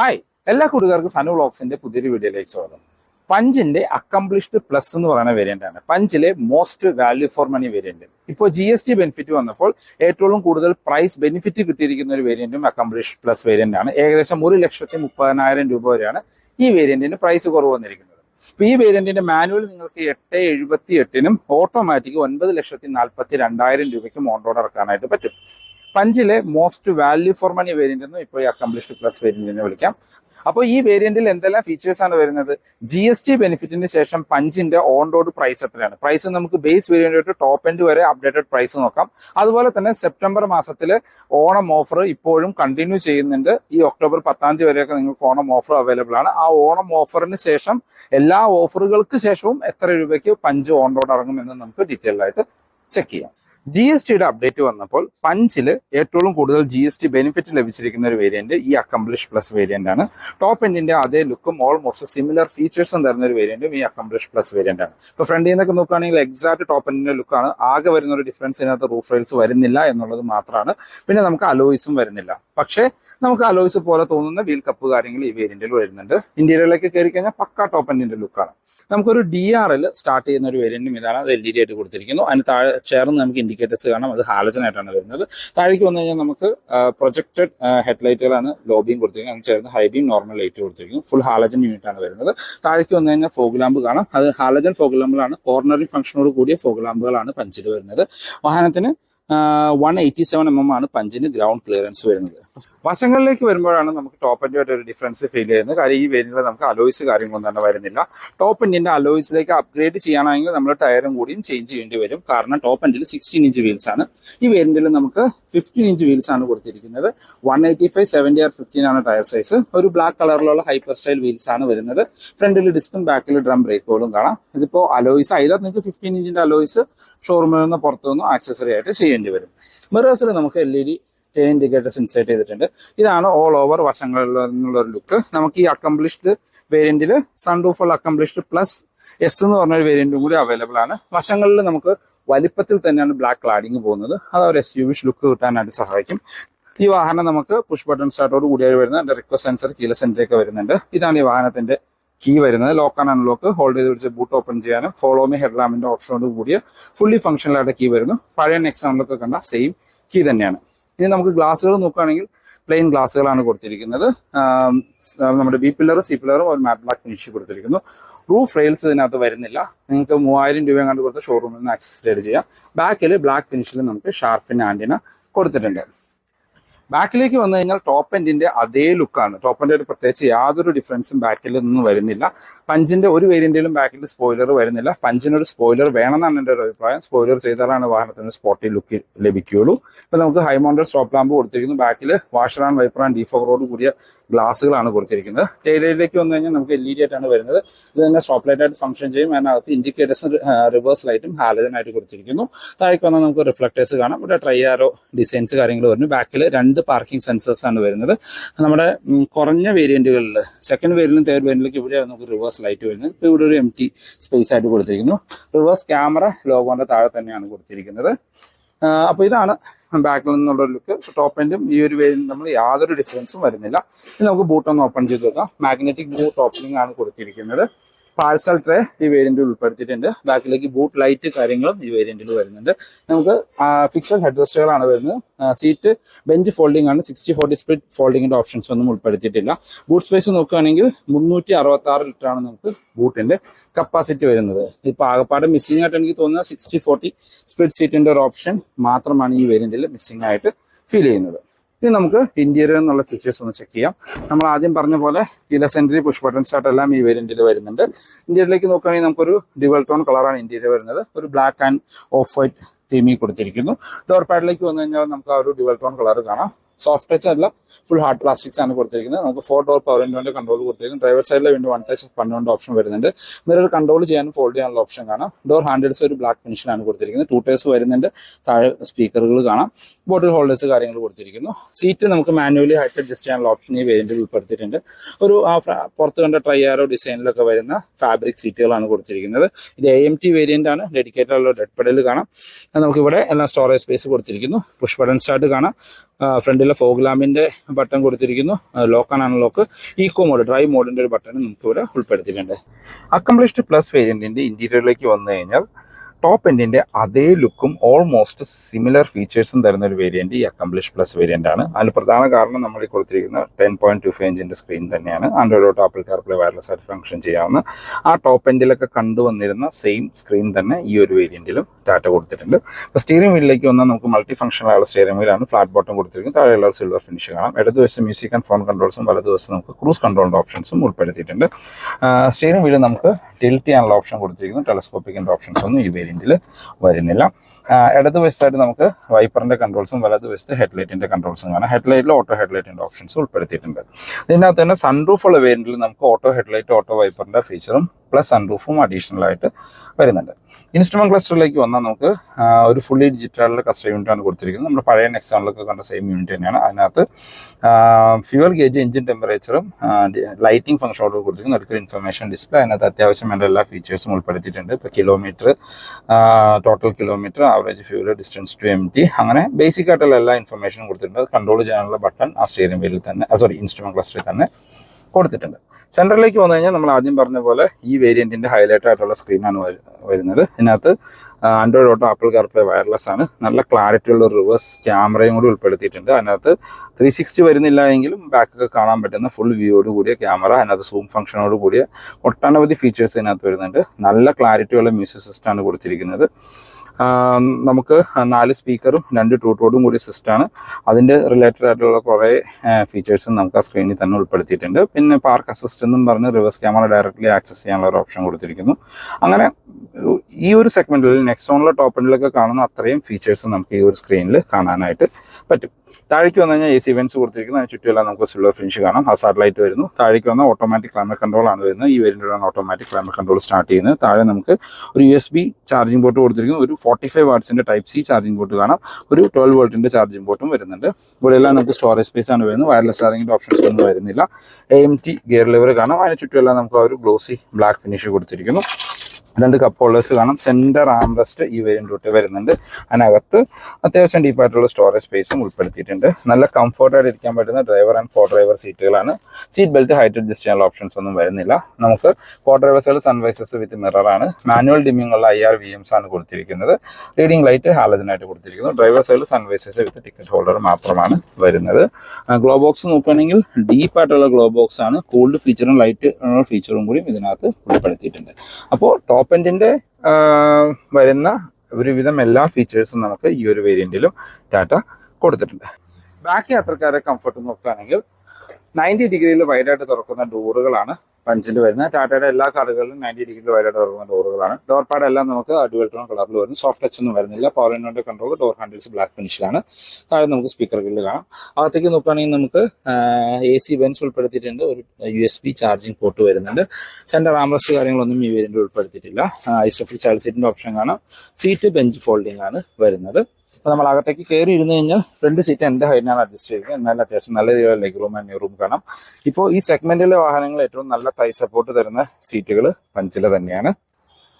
Hi എല്ലാ കൂട്ടുകാർക്കും സനു വ്ളോഗ്സിന്റെ പുതിയൊരു വീഡിയോയിലേക്ക് സ്വാഗതം. പഞ്ചിന്റെ അക്കംപ്ലിഷ്ഡ് പ്ലസ് എന്ന് പറയുന്ന വേരിയന്റ് ആണ്. പഞ്ചിലെ most value for money variant ഇപ്പോൾ ജി എസ് ടി ബെനിഫിറ്റ് വന്നപ്പോൾ ഏറ്റവും കൂടുതൽ പ്രൈസ് ബെനിഫിറ്റ് കിട്ടിയിരിക്കുന്ന ഒരു വേരിയന്റും അക്കംപ്ലിഷ്ഡ് പ്ലസ് വേരിയന്റ് ആണ്. ഏകദേശം ഒരു ലക്ഷത്തി മുപ്പതിനായിരം രൂപ വരെയാണ് ഈ വേരിയന്റിന് പ്രൈസ് കുറവ് വന്നിരിക്കുന്നത്. അപ്പൊ ഈ വേരിയന്റിന്റെ മാനുവൽ നിങ്ങൾക്ക് എട്ട് എഴുപത്തി എട്ടിനും ഓട്ടോമാറ്റിക് ഒൻപത് ലക്ഷത്തി നാൽപ്പത്തി രണ്ടായിരം രൂപയ്ക്കും ഓൺ ഇറക്കാനായിട്ട് പറ്റും. പഞ്ചിലെ most value for money variant എന്നും ഇപ്പോൾ അക്കംപ്ലിഷ്ഡ് പ്ലസ് വേരിയന്റിനെ വിളിക്കാം. അപ്പോൾ ഈ വേരിയന്റിൽ എന്തെല്ലാം ഫീച്ചേഴ്സ് ആണ് വരുന്നത്? ജി എസ് ടി ബെനിഫിറ്റിന് ശേഷം പഞ്ചിന്റെ ഓൺ റോഡ് പ്രൈസ് എത്രയാണ്? പ്രൈസ് നമുക്ക് ബേസ് വേരിയന്റ് തൊട്ട് ടോപ്പ് എൻഡ് വരെ അപ്ഡേറ്റഡ് പ്രൈസ് നോക്കാം. അതുപോലെ തന്നെ സെപ്റ്റംബർ മാസത്തിൽ ഓണം ഓഫർ ഇപ്പോഴും കണ്ടിന്യൂ ചെയ്യുന്നുണ്ട്. ഈ ഒക്ടോബർ പത്താം തീയതി വരെയൊക്കെ നിങ്ങൾക്ക് ഓണം ഓഫർ അവൈലബിൾ ആണ്. ആ ഓണം ഓഫറിന് ശേഷം എല്ലാ ഓഫറുകൾക്ക് ശേഷവും എത്ര രൂപയ്ക്ക് പഞ്ച് ഓൺ റോഡ് ഇറങ്ങുമെന്ന് നമുക്ക് ഡീറ്റെയിൽ ആയിട്ട് ചെക്ക് ചെയ്യാം. ജി എസ് ടിയുടെ അപ്ഡേറ്റ് വന്നപ്പോൾ പഞ്ചിൽ ഏറ്റവും കൂടുതൽ ജി എസ് ടി ബെനിഫിറ്റ് ലഭിച്ചിരിക്കുന്ന ഒരു വേരിയന്റ് ഈ അക്കംപ്ലിഷ് പ്ലസ് വേരിയന്റ് ആണ്. ടോപ്പ് എൻഡിന്റെ അതേ ലുക്കും ഓൾമോസ്റ്റ് സിമിലർ ഫീച്ചേഴ്സും തരുന്ന ഒരു വേരിയന്റും ഈ അക്കംപ്ലിഷ് പ്ലസ് വേരിയന്റ് ആണ്. ഇപ്പൊ ഫ്രണ്ടിൽ നിന്നൊക്കെ നോക്കുകയാണെങ്കിൽ എക്സാക്ട് ടോപ്പ് എൻഡിന്റെ ലുക്കാണ് ആകെ വരുന്ന ഒരു ഡിഫറൻസ് ഇതിനകത്ത് റൂഫ് റെയിൽസ് വരുന്നില്ല എന്നുള്ളത് മാത്രമാണ്. പിന്നെ നമുക്ക് അലോയിസും വരുന്നില്ല. പക്ഷേ നമുക്ക് അലോയിസ് പോലെ തോന്നുന്ന വീൽ കപ്പ് കാര്യങ്ങൾ ഈ വേരിയന്റിൽ വരുന്നുണ്ട്. ഇന്ത്യയിലേക്ക് കയറി കഴിഞ്ഞാൽ പക്ക ടോപ്പ് എൻഡിന്റെ ലുക്കാണ് നമുക്കൊരു ഡി ആർ എൽ സ്റ്റാർട്ട് ചെയ്യുന്ന ഒരു വേരിയന്റും ഇതാണ്. അത് എൽ ഇ ഡി ആയിട്ട് കൊടുത്തിരിക്കുന്നു. അതിന് താഴെ ചേർന്ന് നമുക്ക് ഇൻഡിക്കേറ്റേഴ്സ് കാണാം. അത് ഹാലജൻ ആയിട്ടാണ് വരുന്നത്. താഴേക്ക് വന്നു കഴിഞ്ഞാൽ നമുക്ക് പ്രൊജക്റ്റഡ് ഹെഡ്ലൈറ്റുകളാണ് ലോബിയും കൊടുത്തിരിക്കുന്നത്. അതിന് ചേർന്ന് ഹൈബീം നോർമൽ ലൈറ്റ് കൊടുത്തിരിക്കുന്നു. ഫുൾ ഹാലജൻ യൂണിറ്റ് ആണ് വരുന്നത്. താഴേക്ക് വന്നു കഴിഞ്ഞാൽ ഫോഗ് ലാമ്പ് കാണാം. അത് ഹാലജൻ ഫോഗ് കോർണറി ഫംഗ്ഷനോട് കൂടിയ ഫോഗ് ലാമ്പുകളാണ് പഞ്ചിൽ വരുന്നത്. വാഹനത്തിന് one eighty seven M M ആണ് പഞ്ചിന് ഗ്രൗണ്ട് ക്ലിയറൻസ് വരുന്നത്. വശങ്ങളിലേക്ക് വരുമ്പോഴാണ് നമുക്ക് ടോപ്പ് എൻഡുമായിട്ട് ഒരു ഡിഫറൻസ് ഫീൽ ചെയ്യുന്നത്. കാര്യം ഈ വേരിയന്റിൽ നമുക്ക് അലോയ്സ് കാര്യങ്ങളൊന്നും തന്നെ വരുന്നില്ല. ടോപ്പ് എൻഡിന്റെ അലോയ്സിലേക്ക് അപ്ഗ്രേഡ് ചെയ്യാനാണെങ്കിൽ നമ്മൾ ടയറും കൂടിയും ചേഞ്ച് ചെയ്യേണ്ടി വരും. കാരണം ടോപ്പ് എൻഡിൽ സിക്സ്റ്റീൻ ഇഞ്ച് വീൽസ് ആണ്. ഈ വേരിയന്റിൽ നമുക്ക് ഫിഫ്റ്റീൻ ഇഞ്ച് വീൽസ് ആണ് കൊടുത്തിരിക്കുന്നത്. One eighty five seventy R fifteen ആണ് ടയർ സൈസ് ഒരു ബ്ലാക്ക് കളറിലുള്ള ഹൈപ്പർ സ്റ്റൈൽ വീൽസ് ആണ് വരുന്നത്. ഫ്രണ്ടിൽ ഡിസ്കും ബാക്കിൽ ഡ്രം ബ്രേക്കുകളും കാണാം. ഇതിപ്പോ അലോയ്സ് അതിൽ നിങ്ങൾക്ക് ഫിഫ്റ്റീൻ ഇഞ്ചിന്റെ അലോയ്സ് ഷോറൂമിൽ നിന്ന് പുറത്തുനിന്ന് ആക്സസറി ആയിട്ട് ചെയ്യേണ്ടി വരും. മിറേഴ്സിൽ നമുക്ക് L E D indicators insert ചെയ്തിട്ടുണ്ട്. ഇതാണ് ഓൾ ഓവർ വശങ്ങളിൽ നിന്നുള്ള ഒരു ലുക്ക് നമുക്ക് ഈ അക്കംപ്ലിഷ്ഡ് വേരിയന്റിൽ സൺറൂഫുള്ള അക്കംപ്ലിഷ്ഡ് പ്ലസ് എസ് എന്ന് പറഞ്ഞ ഒരു വേരിയന്റും കൂടി അവൈലബിൾ ആണ്. വശങ്ങളിൽ നമുക്ക് വലിപ്പത്തിൽ തന്നെയാണ് ബ്ലാക്ക് ക്ലാഡിങ് പോകുന്നത്. അത് ഒരു എസ് യു വിഷ് ലുക്ക് കിട്ടാനായിട്ട് സഹായിക്കും. ഈ വാഹനം നമുക്ക് പുഷ് ബട്ടൺ സ്റ്റാർട്ടോട് കൂടിയായി വരുന്ന റിക്വസ്റ്റ് സെൻസർ കീല സെൻസർ ഒക്കെ വരുന്നുണ്ട്. ഇതാണ് ഈ വാഹനത്തിന്റെ കീ വരുന്നത്. ലോക്ക് ആൻഡ് അൺലോക്ക് ഹോൾഡ് ചെയ്ത് പിടിച്ച് ബൂട്ട് ഓപ്പൺ ചെയ്യാനും ഫോളോ മീ ഹെഡ് ലാമ്പിന്റെ ഓപ്ഷനോട് കൂടിയ ഫുള്ളി ഫംഗ്ഷനിലായിട്ട് കീ വരുന്നു. പഴയ നെക്സ്റ്റ് അൺലോക്ക് കണ്ട സെയിം കീ തന്നെയാണ്. ഇനി നമുക്ക് ഗ്ലാസ്സുകൾ നോക്കുകയാണെങ്കിൽ പ്ലെയിൻ ഗ്ലാസ്സുകളാണ് കൊടുത്തിരിക്കുന്നത്. നമ്മുടെ ബി പില്ലറും സി പില്ലറും ഒരു മാറ്റ് ബ്ലാക്ക് ഫിനിഷ് കൊടുത്തിരിക്കുന്നു. റൂഫ് റെയിൽസ് ഇതിനകത്ത് വരുന്നില്ല. നിങ്ങൾക്ക് മൂവായിരം രൂപ കണ്ട് കൊടുത്ത് ഷോറൂമിൽ നിന്ന് ആക്സസ് ചെയ്യാം. ബാക്കിൽ ബ്ലാക്ക് ഫിനിഷിൽ നമുക്ക് ഷാർപ്പിൻ ആന്റിന കൊടുത്തിട്ടുണ്ട്. ബാക്കിലേക്ക് വന്നു കഴിഞ്ഞാൽ ടോപ്പ് എൻഡിന്റെ അതേ ലുക്കാണ് ടോപ്പ് എൻഡ് പ്രത്യേകിച്ച് യാതൊരു ഡിഫറൻസും ബാക്കിൽ നിന്നും വരുന്നില്ല. പഞ്ചിന്റെ ഒരു വേരിയന്റിലും ബാക്കിൽ സ്പോയിലർ വരുന്നില്ല. പഞ്ചിനൊരു സ്പോയിലർ വേണമെന്നാണ് എന്റെ ഒരു അഭിപ്രായം. സ്പോയിലർ ചെയ്താലാണ് വാഹനത്തിന് സ്പോട്ടി ലുക്ക് ലഭിക്കുകയുള്ളൂ. ഇപ്പൊ നമുക്ക് ഹൈ മൗണ്ടഡ് സ്റ്റോപ്പ് ലാമ്പ് കൊടുത്തിരിക്കുന്നു. ബാക്കിൽ വാഷർ ആൻഡ് വൈപ്പർ ആൻഡ് ഡീഫോഗറോട് കൂടിയ ഗ്ലാസ്സുകളാണ് കൊടുത്തിരിക്കുന്നത്. ടൈലയിലേക്ക് വന്നു കഴിഞ്ഞാൽ നമുക്ക് എൽ ഇ ഡി ആയിട്ടാണ് വരുന്നത്. ഇത് തന്നെ സ്റ്റോപ്പ് ലൈറ്റ് ആയിട്ട് ഫംഗ്ഷൻ ചെയ്യും. അതിനകത്ത് ഇൻഡിക്കേറ്റേഴ്സ് റിവേഴ്സ് ലൈറ്റും ഹാലജൻ ആയിട്ട് കൊടുത്തിരിക്കുന്നു. താഴേക്ക് വന്നാൽ നമുക്ക് റിഫ്ലക്ടേഴ്സ് കാണാം. ഇവിടെ ട്രൈ ആരോ ഡിസൈൻസ് കാര്യങ്ങൾ വരുന്നു. ബാക്കിൽ രണ്ട് പാർക്കിംഗ് സെൻസേഴ്സ് ആണ് വരുന്നത്. നമ്മുടെ കുറഞ്ഞ വേരിയന്റുകളിൽ സെക്കൻഡ് വേരിയന്റും തേർഡ് വേരിയന്റിലേക്ക് ഇവിടെയാണ് നമുക്ക് റിവേഴ്സ് ലൈറ്റ് വരുന്നത്. ഇപ്പോൾ ഇവിടെ ഒരു എം ടി സ്പേസ് ആയിട്ട് കൊടുത്തിരിക്കുന്നു. റിവേഴ്സ് ക്യാമറ ലോഗോന്റെ താഴെ തന്നെയാണ് കൊടുത്തിരിക്കുന്നത്. അപ്പോൾ ഇതാണ് ബാക്കിൽ നിന്നുള്ള ഒരു ലുക്ക് ടോപ്പ് എൻഡും ഈ ഒരു വേരിയന്റ് നമ്മൾ യാതൊരു ഡിഫറൻസും വരുന്നില്ല. നമുക്ക് ബൂട്ടൊന്ന് ഓപ്പൺ ചെയ്ത് നോക്കാം. മാഗ്നറ്റിക് ബൂട്ട് ഓപ്പണിംഗ് ആണ് കൊടുത്തിരിക്കുന്നത്. പാഴ്സൽ ട്രേ ഈ വേരിയന്റിൽ ഉൾപ്പെടുത്തിയിട്ടുണ്ട്. ബാക്കിലേക്ക് ബൂട്ട് ലൈറ്റ് കാര്യങ്ങളും ഈ വേരിയന്റിൽ വരുന്നുണ്ട്. നമുക്ക് ഫിക്സഡ് ഹെഡ് റെസ്റ്റുകളാണ് വരുന്നത്. സീറ്റ് ബെഞ്ച് ഫോൾഡിംഗ് ആണ്. സിക്സ്റ്റി ഫോർട്ടി സ്പ്ലിറ്റ് ഫോൾഡിങ്ങിന്റെ ഓപ്ഷൻസ് ഒന്നും ഉൾപ്പെടുത്തിയിട്ടില്ല. ബൂട്ട് സ്പേസ് നോക്കുകയാണെങ്കിൽ മുന്നൂറ്റി അറുപത്തി ആറ് ലിറ്റർ ആണ് നമുക്ക് ബൂട്ടിന്റെ കപ്പാസിറ്റി വരുന്നത്. ഇപ്പൊ ആകപ്പാട് മിസ്സിംഗ് ആയിട്ട് എനിക്ക് തോന്നുന്നത് സിക്സ്റ്റി ഫോർട്ടി സ്പ്ലിറ്റ് സീറ്റിന്റെ ഒരു ഓപ്ഷൻ മാത്രമാണ് ഈ വേരിയന്റിൽ മിസ്സിംഗ് ആയിട്ട് ഫീൽ ചെയ്യുന്നത്. ഇനി നമുക്ക് ഇന്റീരിയർ എന്നുള്ള ഫീച്ചേഴ്സ് ഒന്ന് ചെക്ക് ചെയ്യാം. നമ്മൾ ആദ്യം പറഞ്ഞ പോലെ keyless entry push button start എല്ലാം ഈ വേരിയന്റിൽ വരുന്നുണ്ട്. ഇന്റീരിയറിലേക്ക് നോക്കുകയാണെങ്കിൽ നമുക്കൊരു ഡിവൽ ടോൺ കളറാണ് ഇന്റീരിയർ വരുന്നത്. ഒരു ബ്ലാക്ക് ആൻഡ് ഓഫ് വൈറ്റ് തീമി കൊടുത്തിരിക്കുന്നു. ഡോർ പാഡിലേക്ക് വന്നു കഴിഞ്ഞാൽ നമുക്ക് ആ ഒരു ഡിവൽ ടോൺ കളർ കാണാം. സോഫ്റ്റ് ടച്ച് അല്ല ഫുൾ ഹാർഡ് പ്ലാസ്റ്റിക്സ് ആണ് കൊടുത്തിരിക്കുന്നത്. നമുക്ക് ഫോർ ഡോർ പവർ വിൻഡോന്റെ കൺട്രോൾ കൊടുത്തിരിക്കുന്നു. ഡ്രൈവർ സൈഡിലെ വിൻഡോ വൺ ടച്ച് പണ്ടുകൊണ്ട് ഓപ്ഷൻ വരുന്നുണ്ട്. മിറർ കൺട്രോൾ ചെയ്യാനും ഫോൾഡ് ചെയ്യാനുള്ള ഓപ്ഷൻ കാണാം. ഡോർ ഹാൻഡിൽസ് ഒരു ബ്ലാക്ക് ഫിനിഷിലാണ് കൊടുത്തിരിക്കുന്നത്. ടൂ ടേഴ്സ് വരുന്നുണ്ട്. താഴെ സ്പീക്കറുകൾ കാണാം. ബോട്ടിൽ ഹോൾഡേഴ്സ് കാര്യങ്ങൾ കൊടുത്തിരിക്കുന്നു. സീറ്റ് നമുക്ക് മാനുവലി ഹൈറ്റ് അഡ്ജസ്റ്റ് ചെയ്യാനുള്ള ഓപ്ഷൻ ഈ വേരിയന്റിൽ ഉൾപ്പെടുത്തിയിട്ടുണ്ട്. ഒരു പുറത്ത് കണ്ട ട്രൈയാറോ ഡിസൈനിലൊക്കെ വരുന്ന ഫാബ്രിക് സീറ്റുകളാണ് കൊടുത്തിരിക്കുന്നത്. ഇത് എ എം ടി വേരിയന്റ് ആണ്. ഡെഡിക്കേറ്റഡ് ഉള്ള ഡെഡ് പെഡൽ കാണാം. നമുക്കിവിടെ എല്ലാം സ്റ്റോറേജ് സ്പേസ് കൊടുത്തിരിക്കുന്നു. പുഷ് ബട്ടൺ സ്റ്റാർട്ട് കാണാം. ഫ്രണ്ടിൽ നല്ല ഫോഗ് ലാമ്പിന്റെ ബട്ടൺ കൊടുത്തിരിക്കുന്നു. Lock and unlock eco mode drive മോഡിന്റെ ഒരു ബട്ടൺ നമുക്ക് ഇവിടെ ഉൾപ്പെടുത്തിയിട്ടുണ്ട്. അക്കംപ്ലിഷ്ഡ് പ്ലസ് വേരിയന്റിന്റെ ഇന്റീരിയറിലേക്ക് വന്നു കഴിഞ്ഞാൽ ടോപ്പ് എൻഡിന്റെ അതേ ലുക്കും ഓൾമോസ്റ്റ് സിമിലർ ഫീച്ചേഴ്സും തരുന്ന ഒരു വേരിയന്റ് ഈ അക്കംപ്ലിഷ് പ്ലസ് വേരിയന്റ് ആണ്. അതിന് പ്രധാന കാരണം നമ്മൾ ഈ കൊടുത്തിരിക്കുന്ന ടെൻ പോയിന്റ് ടു ഫൈവ് ഇഞ്ചിന്റെ സ്ക്രീൻ തന്നെയാണ്. Android Auto Apple CarPlay wireless ആയിട്ട് ഫംഗ്ഷൻ ചെയ്യാവുന്ന ആ ടോപ്പ് എൻഡിലൊക്കെ കണ്ടുവന്നിരുന്ന സെയിം സ്ക്രീൻ തന്നെ ഈ ഒരു വേരിയന്റിലും ടാറ്റ കൊടുത്തിട്ടുണ്ട്. ഇപ്പോൾ സ്റ്റിയറിംഗ് വീലിലേക്ക് വന്നാൽ നമുക്ക് മൾട്ടി ഫംഗ്ഷൻ ആയുള്ള സ്റ്റിയറിംഗ് വീലാണ് ഫ്ലാറ്റ് ബോട്ടം കൊടുത്തിരിക്കുന്നത് താഴെയുള്ള സിൽവർ ഫിനിഷ് കാണാം. ഇടതുവശം മ്യൂസിക് ആൻഡ് ഫോൺ കൺട്രോൾസും വലതുവശം നമുക്ക് ക്രൂസ് കൺട്രോളിന്റെ ഓപ്ഷൻസും ഉൾപ്പെടുത്തിയിട്ടുണ്ട്. സ്റ്റിയറിംഗ് വീൽ നമുക്ക് ടിൽറ്റ് ചെയ്യാനുള്ള ഓപ്ഷൻ കൊടുത്തിരിക്കുന്നു. ടെലസ്കോപ്പിക്കിന്റെ ഓപ്ഷൻസ് ഒന്നും ഈ വേരിയന്റിൽ വരുന്നില്ല. ഇടതുവശത്തായിട്ട് നമുക്ക് വൈപ്പറിന്റെ കൺട്രോൾസും വലതുവശത്ത് ഹെഡ്ലൈറ്റിന്റെ കൺട്രോൾസും കാണാം. ഹെഡ്ലൈറ്റിൽ ഓട്ടോ ഹെഡ്ലൈറ്റിന്റെ ഓപ്ഷൻസ് ഉൾപ്പെടുത്തിയിട്ടുണ്ട്. ഇതിനകത്ത് തന്നെ സൺറൂഫ് ഉള്ള വേരിയന്റിൽ നമുക്ക് ഓട്ടോ ഹെഡ്ലൈറ്റ് ഓട്ടോ വൈപ്പറിന്റെ ഫീച്ചറും പ്ലസ് സൺറൂഫും അഡീഷണൽ ആയിട്ട് വരുന്നുണ്ട്. ഇൻസ്ട്രുമെന്റ് ക്ലസ്റ്ററിലേക്ക് വന്നാൽ നമുക്ക് ഒരു ഫുള്ളി ഡിജിറ്റലിലെ കസ്റ്റർ യൂണിറ്റ് ആണ് കൊടുത്തിരിക്കുന്നത്. നമ്മുടെ പഴയ നെക്സോണിലൊക്കെ കണ്ട സെയിം യൂണിറ്റ് തന്നെയാണ്. അതിനകത്ത് ഫ്യൂവൽ ഗേജ് എഞ്ചിൻ ടെമ്പറേച്ചറും ലൈറ്റിംഗ് ഫംഗ്ഷനോട് കൊടുത്തിരിക്കുന്നു ഒരു ഇൻഫർമേഷൻ ഡിസ്പ്ലേ. അതിനകത്ത് അത്യാവശ്യം വേണ്ട എല്ലാ ഫീച്ചേഴ്സും ഉൾപ്പെടുത്തിയിട്ടുണ്ട്. ഇപ്പോൾ kilometre total kilometre average fuel distance to empty അങ്ങനെ ബേസിക് ആയിട്ടുള്ള എല്ലാ ഇൻഫർമേഷനും കൊടുത്തിട്ടുണ്ട്. കൺട്രോൾ ചെയ്യാനുള്ള ബട്ടൺ ആ സ്റ്റിയറിംഗ് വീലിൽ തന്നെ സോറി ഇൻസ്ട്രുമെന്റ് ക്ലസ്റ്ററിൽ തന്നെ കൊടുത്തിട്ടുണ്ട്. സെന്ററിലേക്ക് വന്നു കഴിഞ്ഞാൽ നമ്മൾ ആദ്യം പറഞ്ഞ പോലെ ഈ വേരിയന്റിന്റെ ഹൈലൈറ്റ് ആയിട്ടുള്ള സ്ക്രീനാണ് വരുന്നത്. ഇതിനകത്ത് Android Auto Apple CarPlay wireless ആണ്. നല്ല ക്ലാരിറ്റി ഉള്ള റിവേഴ്സ് ക്യാമറയും കൂടി ഉൾപ്പെടുത്തിയിട്ടുണ്ട്. അതിനകത്ത് ത്രീ സിക്സ്റ്റി വരുന്നില്ല എങ്കിലും ബാക്കൊക്കെ കാണാൻ പറ്റുന്ന ഫുൾ വ്യൂയോട് കൂടിയ ക്യാമറ അതിനകത്ത് സൂം ഫംഗ്ഷനോട് കൂടിയ ഒട്ടനവധി ഫീച്ചേഴ്സ് ഇതിനകത്ത് വരുന്നുണ്ട്. നല്ല ക്ലാരിറ്റിയുള്ള മ്യൂസിക് സിസ്റ്റമാണ് കൊടുത്തിരിക്കുന്നത്. നമുക്ക് നാല് സ്പീക്കറും രണ്ട് ട്രൂട്ടോടും കൂടി സിസ്റ്റമാണ് അതിന്റെ റിലേറ്റഡ് ആയിട്ടുള്ള കുറേ ഫീച്ചേഴ്സും നമുക്ക് ആ സ്ക്രീനിൽ തന്നെ ഉൾപ്പെടുത്തിയിട്ടുണ്ട്. പിന്നെ പാർക്ക് അസിസ്റ്റ് എന്നും പറഞ്ഞ് റിവേഴ്സ് ക്യാമറ ഡയറക്റ്റ്ലി ആക്സസ് ചെയ്യാനുള്ള ഒരു ഓപ്ഷൻ കൊടുത്തിരിക്കുന്നു. അങ്ങനെ ഈ ഒരു സെഗ്മെന്റിൽ നെക്സോണിലെ ടോപ്പ് എൻഡിലൊക്കെ കാണുന്ന അത്രയും ഫീച്ചേഴ്സ് നമുക്ക് ഈ ഒരു സ്ക്രീനിൽ കാണാനായിട്ട് പറ്റും. താഴേക്ക് വന്നു കഴിഞ്ഞാൽ എ സി വെൻസ് കൊടുത്തിരിക്കുന്നു. അതിന് ചുറ്റുമെല്ലാം നമുക്ക് സിൽവർ ഫിനിഷ് കാണാം. ആ സാറ്റലൈറ്റ് വരുന്നു. താഴേക്ക് വന്നാൽ ഓട്ടോമാറ്റിക് ക്ലൈമറ്റ് കൺട്രോൾ ആണ് വരുന്നത്. ഈ വരുന്നതാണ് ഓട്ടോമാറ്റിക് ക്ലൈമറ്റ് കൺട്രോൾ സ്റ്റാർട്ട് ചെയ്യുന്നത്. താഴെ നമുക്ക് ഒരു U S B charging port കൊടുത്തിരിക്കുന്നു. ഒരു ഫോർട്ടി ഫൈവ് വാട്ട്സിന്റെ ടൈപ്പ് സി ചാർജിംഗ് ബോട്ട് കാണാം. ഒരു ട്വൽവ് വോൾട്ടിന്റെ ചാർജിംഗ് ബോട്ടും വരുന്നുണ്ട്. ഇവിടെ എല്ലാം നമുക്ക് സ്റ്റോറേജ് സ്പേസ് ആണ് വരുന്നത്. വയർലെസ് ചാർജിങ്ങിന്റെ ഓപ്ഷൻസ് ഒന്നും വരുന്നില്ല. A M T gear lever കാണാം. അതിന് ചുറ്റുമെല്ലാം നമുക്ക് ആ ഒരു ഗ്ലോസി ബ്ലാക്ക് ഫിനിഷ് കൊടുത്തിരിക്കുന്നു. രണ്ട് കപ്പ് ഹോൾഡേഴ്സ് കാണാം. സെന്റർ ആംറസ്റ്റ് ഈ വേരിയന്റ് തൊട്ട് വരുന്നുണ്ട്. അതിനകത്ത് അത്യാവശ്യം ഡീപ്പായിട്ടുള്ള സ്റ്റോറേജ് സ്പേസും ഉൾപ്പെടുത്തിയിട്ടുണ്ട്. നല്ല കംഫർട്ടായിട്ട് ഇരിക്കാൻ പറ്റുന്ന ഡ്രൈവർ ആൻഡ് ഫോർ ഡ്രൈവർ സീറ്റുകളാണ് സീറ്റ് ബെൽറ്റ് ഹൈറ്റ് അഡ്ജസ്റ്റ് ചെയ്യാനുള്ള ഓപ്ഷൻസ് ഒന്നും വരുന്നില്ല. നമുക്ക് ഫോർ ഡ്രൈവേഴ്സുകൾ സൺവൈസസ് വിത്ത് മിററാണ് മാനുവൽ ഡിമ്മിംഗ് ഉള്ള ഐ ആർ വി എംസ് ആണ് കൊടുത്തിരിക്കുന്നത്. റീഡിംഗ് ലൈറ്റ് ഹാലജനായിട്ട് കൊടുത്തിരിക്കുന്നു. ഡ്രൈവർ സൈഡിൽ സൺവൈസസ് വിത്ത് ടിക്കറ്റ് ഹോൾഡർ മാത്രമാണ് വരുന്നത്. ഗ്ലോ ബോക്സ് നോക്കുകയാണെങ്കിൽ ഡീപ്പായിട്ടുള്ള ഗ്ലോ ബോക്സ് ആണ്. കൂൾഡ് ഫീച്ചറും ലൈറ്റ് ഫീച്ചറും കൂടി ഇതിനകത്ത് ഉൾപ്പെടുത്തിയിട്ടുണ്ട്. അപ്പോൾ ടോപ്പ് വരുന്ന ഒരുവിധം എല്ലാ ഫീച്ചേഴ്സും നമുക്ക് ഈ ഒരു വേരിയന്റിലും ടാറ്റ കൊടുത്തിട്ടുണ്ട്. ബാക്ക് യാത്രക്കാരെ കംഫർട്ട് നോക്കുകയാണെങ്കിൽ നയന്റി ഡിഗ്രിയിൽ വൈഡായിട്ട് തുറക്കുന്ന ഡോറുകളാണ് പഞ്ചിന്റെ വരുന്ന ടാറ്റയുടെ എല്ലാ കാറുകളിലും നയന്റി ഡിഗ്രിയിൽ വൈഡായിട്ട് വരുന്ന ഡോറുകളാണ്. ഡോർ പാഡ് എല്ലാം നമുക്ക് ഡുവൽ കളറിൽ വരുന്നു സോഫ്റ്റ് ടച്ച് ഒന്നും വരുന്നില്ല. പവർ ഇൻഡോന്റെ കൺട്രോൾ ഡോർ ഹാൻഡിൽസ് ബ്ലാക്ക് ഫിനിഷിലാണ് താഴെ നമുക്ക് സ്പീക്കർ ഗ്രില്ല് കാണാം. അകത്തേക്ക് നോക്കുകയാണെങ്കിൽ നമുക്ക് എ സി ബെൻസ് ഉൾപ്പെടുത്തിയിട്ടുണ്ട്. ഒരു U S B charging port വരുന്നുണ്ട്. സെന്റർ ആംബ്രസ് കാര്യങ്ങളൊന്നും ഈ വേരിയന്റ് ഉൾപ്പെടുത്തിയിട്ടില്ല. ഐസ്റ്റഫിൽ ചൈൽഡ് സീറ്റിന്റെ ഓപ്ഷൻ കാണാം. സീറ്റ് ബെഞ്ച് ഫോൾഡിംഗ് ആണ് വരുന്നത്. അപ്പോൾ നമ്മൾ അകത്തേക്ക് കയറി ഇരുന്ന് കഴിഞ്ഞാൽ ഫ്രണ്ട് സീറ്റ് എന്റെ ഹൈറ്റിനാണ് അഡ്ജസ്റ്റ് ചെയ്തത്. എന്നാലും അത്യാവശ്യം നല്ല രീതിയിലുള്ള ലെഗ് റൂം ആൻഡ് റൂം കാണാം. ഇപ്പോൾ ഈ സെഗ്മെന്റിലെ വാഹനങ്ങൾ ഏറ്റവും നല്ല തൈ സപ്പോർട്ട് തരുന്ന സീറ്റുകൾ പഞ്ചില തന്നെയാണ്.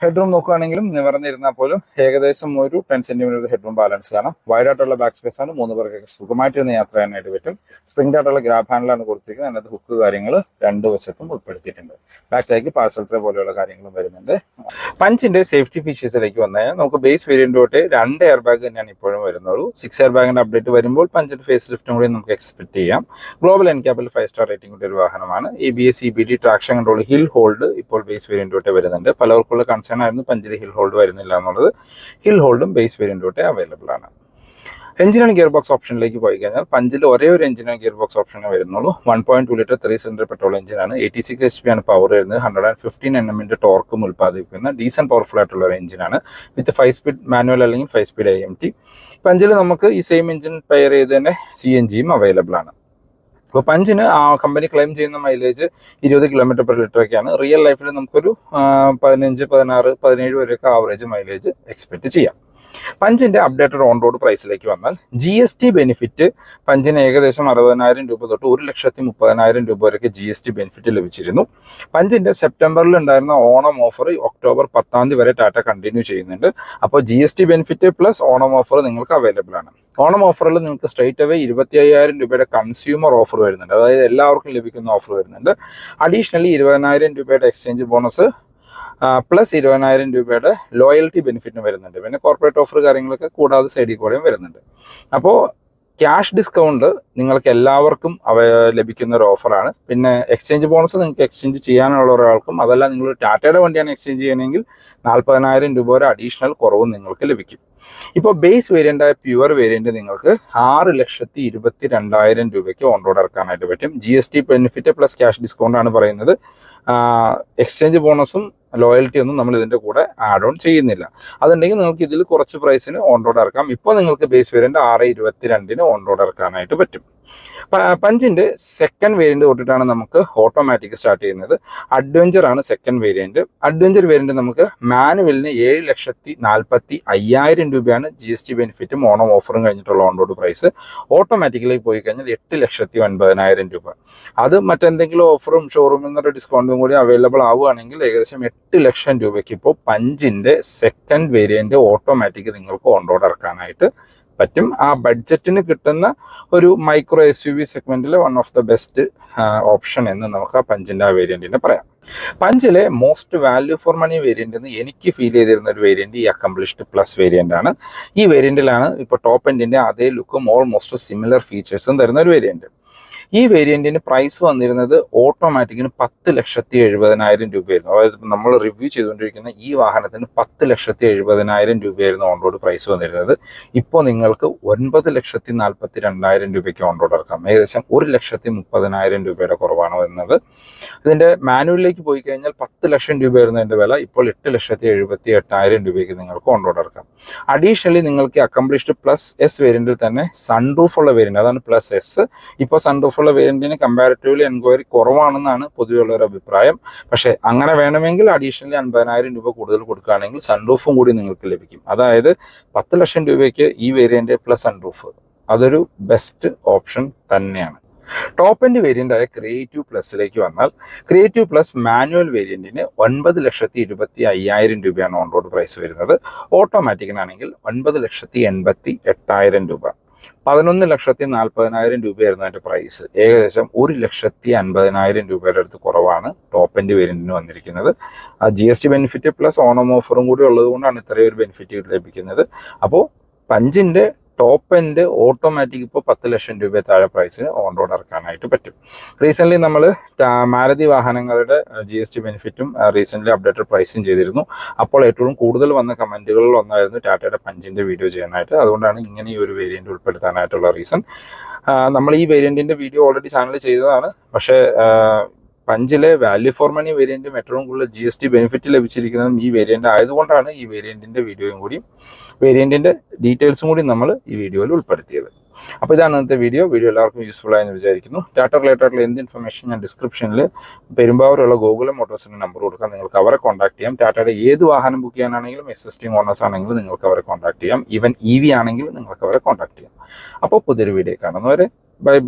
ഹെഡ്റൂം നോക്കുകയാണെങ്കിലും നിവർന്നിരുന്നാൽ പോലും ഏകദേശം ഒരു ടെൻ സെന്റിമീറ്റർ ഹെഡ്റൂം ബാലൻസ് കാണാം. വൈഡായിട്ടുള്ള ബാക്ക് സ്പേസ് ആണ്. മൂന്ന് പേർക്ക് സുഖമായിട്ടിരുന്ന് യാത്ര ചെയ്യാനായിട്ട് പറ്റും. സ്പ്രിംഗ് ആയിട്ടുള്ള ഗ്രാബ് ഹാൻഡിലാണ് കൊടുത്തിരിക്കുന്നത്. അതിനകത്ത് ഹുക്ക് കാര്യങ്ങൾ രണ്ട് വശത്തും ഉൾപ്പെടുത്തിയിട്ടുണ്ട്. ബാക്കിലേക്ക് പാർസൽ ട്രേ പോലെയുള്ള കാര്യങ്ങളും വരുന്നുണ്ട്. പഞ്ചിന്റെ സേഫ്റ്റി ഫീച്ചേഴ്സിലേക്ക് വന്നാൽ നമുക്ക് ബേസ് വേരിയന്റ് തൊട്ട് രണ്ട് എയർ ബാഗ് തന്നെയാണ് ഇപ്പോഴും വരുന്നുള്ളൂ. സിക്സ് എയർ ബാഗിന്റെ അപ്ഡേറ്റ് വരുമ്പോൾ പഞ്ചിന്റെ ഫേസ് ലിഫ്റ്റും കൂടി നമുക്ക് എക്സ്പെക്ട് ചെയ്യാം. ഗ്ലോബൽ എൻക്യാപ്പിൽ ഫൈവ് സ്റ്റാർ റേറ്റിംഗ് ഒരു വാഹനമാണ്. A B S E B D traction control hill hold ഇപ്പോൾ ബേസ് വേരിയന്റ് തൊട്ട് വരുന്നുണ്ട്. പലർക്കുള്ള കൺസേൺ ആയിരുന്നു പഞ്ചിൽ ഹിൽ ഹോൾഡ് വരുന്നില്ല എന്നുള്ളത്. ഹിൽ ഹോൾഡും ബേസ് വേരിയന്റ് തൊട്ട് അവൈലബിൾ ആണ്. എഞ്ചിനാണ് ഗിയർ ബോക്സ് ഓപ്ഷനിലേക്ക് പോയി കഴിഞ്ഞാൽ പഞ്ചിൽ ഒരേ ഒരു എഞ്ചിനാണ് ഗിയർ ബോക്സ് ഓപ്ഷനെ വരുന്നുള്ളൂ. One point two litre three cylinder petrol എഞ്ചിനാണ് എയ്റ്റി സിക്സ് എച്ച് പി ആണ് പവർ വരുന്നത്. ഹൺഡ്രഡ് ആൻഡ് ഫിഫ്റ്റീൻ എൻ എമ്മിന്റെ ടോർക്കും ഉൽപ്പാദിപ്പിക്കുന്ന ഡീസൻ പവർഫുൾ ആയിട്ടുള്ള ഒരു എഞ്ചിനാണ് വിത്ത് ഫൈവ് സ്പീഡ് മാനുവൽ അല്ലെങ്കിൽ five speed I M T പഞ്ചിൽ നമുക്ക് ഈ സെയിം എഞ്ചിൻ പെയർ ചെയ്ത് തന്നെ സി എൻ ജിയും അവൈലബിൾ ആണ്. അപ്പോൾ പഞ്ചിന് ആ കമ്പനി ക്ലെയിം ചെയ്യുന്ന മൈലേജ് ഇരുപത് കിലോമീറ്റർ പെർ ലിറ്റർ ഒക്കെയാണ്. റിയൽ ലൈഫിൽ നമുക്കൊരു പതിനഞ്ച് പതിനാറ് പതിനേഴ് വരെയൊക്കെ ആവറേജ് മൈലേജ് എക്സ്പെക്ട് ചെയ്യാം. പഞ്ചിന്റെ അപ്ഡേറ്റഡ് ഓൺ റോഡ് പ്രൈസിലേക്ക് വന്നാൽ ജി എസ് ടി ബെനിഫിറ്റ് പഞ്ചിന് ഏകദേശം അറുപതിനായിരം രൂപ തൊട്ട് ഒരു ലക്ഷത്തി മുപ്പതിനായിരം രൂപ വരെയൊക്കെ ജി എസ് ടി ബെനിഫിറ്റ് ലഭിച്ചിരുന്നു. പഞ്ചിന്റെ സെപ്റ്റംബറിൽ ഉണ്ടായിരുന്ന ഓണം ഓഫർ ഒക്ടോബർ പത്താം തീയതി വരെ ടാറ്റ കണ്ടിന്യൂ ചെയ്യുന്നുണ്ട്. അപ്പോൾ G S T benefit plus Onam offer നിങ്ങൾക്ക് അവൈലബിൾ ആണ്. ഓണം ഓഫറിൽ നിങ്ങൾക്ക് സ്ട്രേറ്റ് അവേ ഇരുപത്തി അയ്യായിരം രൂപയുടെ കൺസ്യൂമർ ഓഫർ വരുന്നുണ്ട്. അതായത് എല്ലാവർക്കും ലഭിക്കുന്ന ഓഫർ വരുന്നുണ്ട്. അഡീഷണലി ഇരുപതിനായിരം രൂപയുടെ എക്സ്ചേഞ്ച് ബോണസ് പ്ലസ് ഇരുപതിനായിരം രൂപയുടെ ലോയൽറ്റി ബെനിഫിറ്റിന് വരുന്നുണ്ട്. പിന്നെ കോർപ്പറേറ്റ് ഓഫർ കാര്യങ്ങളൊക്കെ കൂടാതെ സൈഡിൽ കൂടെയും വരുന്നുണ്ട്. അപ്പോൾ ക്യാഷ് ഡിസ്കൗണ്ട് നിങ്ങൾക്ക് എല്ലാവർക്കും അവ ലഭിക്കുന്ന ഒരു ഓഫറാണ് പിന്നെ എക്സ്ചേഞ്ച് ബോണസ് നിങ്ങൾക്ക് എക്സ്ചേഞ്ച് ചെയ്യാനുള്ള ഒരാൾക്കും അതല്ല നിങ്ങൾ ടാറ്റയുടെ വണ്ടിയാണ് എക്സ്ചേഞ്ച് ചെയ്യണമെങ്കിൽ നാൽപ്പതിനായിരം രൂപ വരെ അഡീഷണൽ കുറവും നിങ്ങൾക്ക് ലഭിക്കും. ഇപ്പോൾ ബേസ് വേരിയന്റായ പ്യുവർ വേരിയന്റ് നിങ്ങൾക്ക് ആറ് ലക്ഷത്തി ഇരുപത്തി രണ്ടായിരം രൂപയ്ക്ക് ഓൺ റോഡ് ഇറക്കാനായിട്ട് പറ്റും. G S T benefit plus cash discount ആണ് പറയുന്നത്. എക്സ്ചേഞ്ച് ബോണസും ലോയൽറ്റി ഒന്നും നമ്മൾ ഇതിന്റെ കൂടെ ആഡ് ഓൺ ചെയ്യുന്നില്ല. അതുണ്ടെങ്കിൽ നിങ്ങൾക്ക് ഇതിൽ കുറച്ച് പ്രൈസിന് ഓൺ റോഡ് ഇറക്കാം. ഇപ്പോൾ നിങ്ങൾക്ക് ബേസ് വേരിയന്റ് ആറ് ഇരുപത്തി രണ്ടിന് ഓൺ റോഡ് ഇറക്കാനായിട്ട് പറ്റും. പ- പഞ്ചിന്റെ സെക്കൻഡ് വേരിയന്റ് തൊട്ടിട്ടാണ് നമുക്ക് ഓട്ടോമാറ്റിക് സ്റ്റാർട്ട് ചെയ്യുന്നത്. അഡ്വഞ്ചർ ആണ് സെക്കൻഡ് വേരിയന്റ് അഡ്വഞ്ചർ വേരിയന്റ് നമുക്ക് മാനുവലിന് ഏഴ് ലക്ഷത്തി നാൽപ്പത്തി അയ്യായിരം രൂപയാണ് ജി എസ് ടി ബെനിഫിറ്റും ഓണം ഓഫറും കഴിഞ്ഞിട്ടുള്ള ഓൺറോഡ് പ്രൈസ് ഓട്ടോമാറ്റിക്കലി പോയി കഴിഞ്ഞാൽ എട്ട് ലക്ഷത്തി ഒൻപതിനായിരം രൂപ. അത് മറ്റെന്തെങ്കിലും ഓഫറും ഷോറൂമിൽ നിന്നൊരു ഡിസ്കൗണ്ടും കൂടി അവൈലബിൾ ആവുകയാണെങ്കിൽ ഏകദേശം എട്ട് ലക്ഷം രൂപയ്ക്ക് ഇപ്പോൾ പഞ്ചിന്റെ സെക്കൻഡ് വേരിയന്റ് ഓട്ടോമാറ്റിക് നിങ്ങൾക്ക് ഓൺ റോഡ് ഇറക്കാനായിട്ട് പറ്റും. ആ ബഡ്ജറ്റിന് കിട്ടുന്ന ഒരു micro S U V സെഗ്മെന്റിലെ one of the best option എന്ന് നമുക്ക് ആ പഞ്ചിന്റെ ആ വേരിയന്റിനെ പറയാം. പഞ്ചിലെ most value for money variant എന്ന് എനിക്ക് ഫീൽ ചെയ്തിരുന്ന ഒരു വേരിയന്റ് ഈ അക്കംപ്ലിഷ്ഡ് പ്ലസ് വേരിയന്റ് ആണ്. ഈ വേരിയന്റിലാണ് ഇപ്പോൾ ടോപ്പ് എൻഡിന്റെ അതേ ലുക്കും ഓൾമോസ്റ്റ് സിമിലർ ഫീച്ചേഴ്സും തരുന്ന ഒരു വേരിയന്റ് ഈ വേരിയന്റിന് പ്രൈസ് വന്നിരുന്നത് ഓട്ടോമാറ്റിക്കിന് പത്ത് ലക്ഷത്തി എഴുപതിനായിരം രൂപയായിരുന്നു. അതായത് നമ്മൾ റിവ്യൂ ചെയ്തുകൊണ്ടിരിക്കുന്ന ഈ വാഹനത്തിന് പത്ത് ലക്ഷത്തി എഴുപതിനായിരം രൂപയായിരുന്നു ഓൺ റോഡ് പ്രൈസ് വന്നിരുന്നത്. ഇപ്പോൾ നിങ്ങൾക്ക് ഒൻപത് ലക്ഷത്തി നാൽപ്പത്തി രണ്ടായിരം രൂപയ്ക്ക് ഓൺ റോഡ് ഇറക്കാം. ഏകദേശം ഒരു ലക്ഷത്തി മുപ്പതിനായിരം രൂപയുടെ കുറവാണ് വരുന്നത്. ഇതിന്റെ മാനുവലിലേക്ക് പോയി കഴിഞ്ഞാൽ പത്ത് ലക്ഷം രൂപയായിരുന്നു വില. ഇപ്പോൾ എട്ട് ലക്ഷത്തി എഴുപത്തി എട്ടായിരം രൂപയ്ക്ക് നിങ്ങൾക്ക് ഓൺ റോഡ് ഇറക്കാം. അഡീഷണലി നിങ്ങൾക്ക് അക്കംപ്ലിഷ്ഡ് പ്ലസ് എസ് വേരിയന്റിൽ തന്നെ സൺറൂഫ് ഉള്ള വേരിയന്റ് അതാണ് പ്ലസ് എസ് ഇപ്പോൾ സൺറൂഫ് ഉള്ള വേരിയന്റിന് കമ്പാരിറ്റീവ്ലി എൻക്വയറി കുറവാണെന്നാണ് പൊതുവെയുള്ള ഒരു അഭിപ്രായം. പക്ഷേ അങ്ങനെ വേണമെങ്കിൽ അഡീഷണലി അൻപതിനായിരം രൂപ കൂടുതൽ കൊടുക്കുകയാണെങ്കിൽ സൺറൂഫും കൂടി നിങ്ങൾക്ക് ലഭിക്കും. അതായത് പത്ത് ലക്ഷം രൂപയ്ക്ക് ഈ വേരിയന്റ് പ്ലസ് സൺറൂഫ് അതൊരു ബെസ്റ്റ് ഓപ്ഷൻ തന്നെയാണ്. ടോപ്പ് എൻഡ് ആയ ക്രിയേറ്റീവ് പ്ലസിലേക്ക് വന്നാൽ ക്രിയേറ്റീവ് പ്ലസ് മാനുവൽ വേരിയന്റിന് ഒൻപത് ലക്ഷത്തി ഇരുപത്തി അയ്യായിരം രൂപയാണ് ഓൺ റോഡ് പ്രൈസ് വരുന്നത്. ഓട്ടോമാറ്റിക്കിനാണെങ്കിൽ ഒൻപത് ലക്ഷത്തി എൺപത്തി എട്ടായിരം രൂപ. പതിനൊന്ന് ലക്ഷത്തി നാൽപ്പതിനായിരം രൂപയായിരുന്നു അതിന്റെ പ്രൈസ് ഏകദേശം ഒരു ലക്ഷത്തി അൻപതിനായിരം രൂപയുടെ അടുത്ത് കുറവാണ് ടോപ്പ് എൻഡ് വേരിയന്റിന് വന്നിരിക്കുന്നത്. ആ G S T benefit plus Onam ഓഫറും കൂടി ഉള്ളത് കൊണ്ടാണ് ഇത്രയും ഒരു ബെനിഫിറ്റ് ലഭിക്കുന്നത്. അപ്പോൾ പഞ്ചിന്റെ ടോപ്പ് എൻഡ് ഓട്ടോമാറ്റിക് ഇപ്പോൾ പത്ത് ലക്ഷം രൂപ താഴെ പ്രൈസിന് ഓൺ റോഡ് ഇറക്കാനായിട്ട് പറ്റും. റീസെന്റ്ലി നമ്മൾ മാരതി വാഹനങ്ങളുടെ ജി എസ് ടി ബെനിഫിറ്റും റീസെന്റ്ലി അപ്ഡേറ്റഡ് പ്രൈസും ചെയ്തിരുന്നു. അപ്പോൾ ഏറ്റവും കൂടുതൽ വന്ന കമന്റുകളിൽ ഒന്നായിരുന്നു ടാറ്റയുടെ പഞ്ചിന്റെ വീഡിയോ ചെയ്യാനായിട്ട്. അതുകൊണ്ടാണ് ഇങ്ങനെ ഈ ഒരു വേരിയന്റ് ഉൾപ്പെടുത്താനായിട്ടുള്ള റീസൺ നമ്മൾ ഈ വേരിയന്റിന്റെ വീഡിയോ ഓൾറെഡി ചാനൽ ചെയ്തതാണ്. പക്ഷേ പഞ്ചിലെ വാല്യൂ ഫോർ മണി വേരിയന്റും ഏറ്റവും കൂടുതൽ ജി എസ് ടി ബെനിഫിറ്റ് ലഭിച്ചിരിക്കുന്നതും ഈ വേരിയന്റ് ആയതുകൊണ്ടാണ് ഈ വേരിയന്റിന്റെ വീഡിയോയും കൂടി വേരിയന്റിന്റെ ഡീറ്റെയിൽസും കൂടി നമ്മൾ ഈ വീഡിയോയിൽ ഉൾപ്പെടുത്തിയത്. അപ്പോൾ ഇതാണ് ഇന്നത്തെ വീഡിയോ വീഡിയോ എല്ലാവർക്കും യൂസ്ഫുൾ ആയെന്ന് വിചാരിക്കുന്നു. ടാറ്റ റിലേറ്റഡ് ആയിട്ടുള്ള എന്ത് ഇൻഫർമേഷൻ ഞാൻ ഡിസ്ക്രിപ്ഷനിൽ പെരുമ്പാവൂരുള്ള ഗോകുലം മോട്ടോഴ്സിന്റെ നമ്പർ കൊടുക്കാം. നിങ്ങൾക്ക് അവരെ കോൺടാക്ട് ചെയ്യാം. ടാറ്റയുടെ ഏത് വാഹനം ബുക്ക് ചെയ്യാനാണെങ്കിലും എസ് എസ് ടി ഓണേഴ്സ് ആണെങ്കിലും നിങ്ങൾക്ക് അവരെ കോൺടാക്ട് ചെയ്യാം. ഈവൻ ഇ വി ആണെങ്കിലും നിങ്ങൾക്ക് അവരെ കോൺടാക്ട് ചെയ്യാം. അപ്പോൾ പുതിയൊരു വീഡിയോ കാണുന്നവരെ ബൈ ബൈ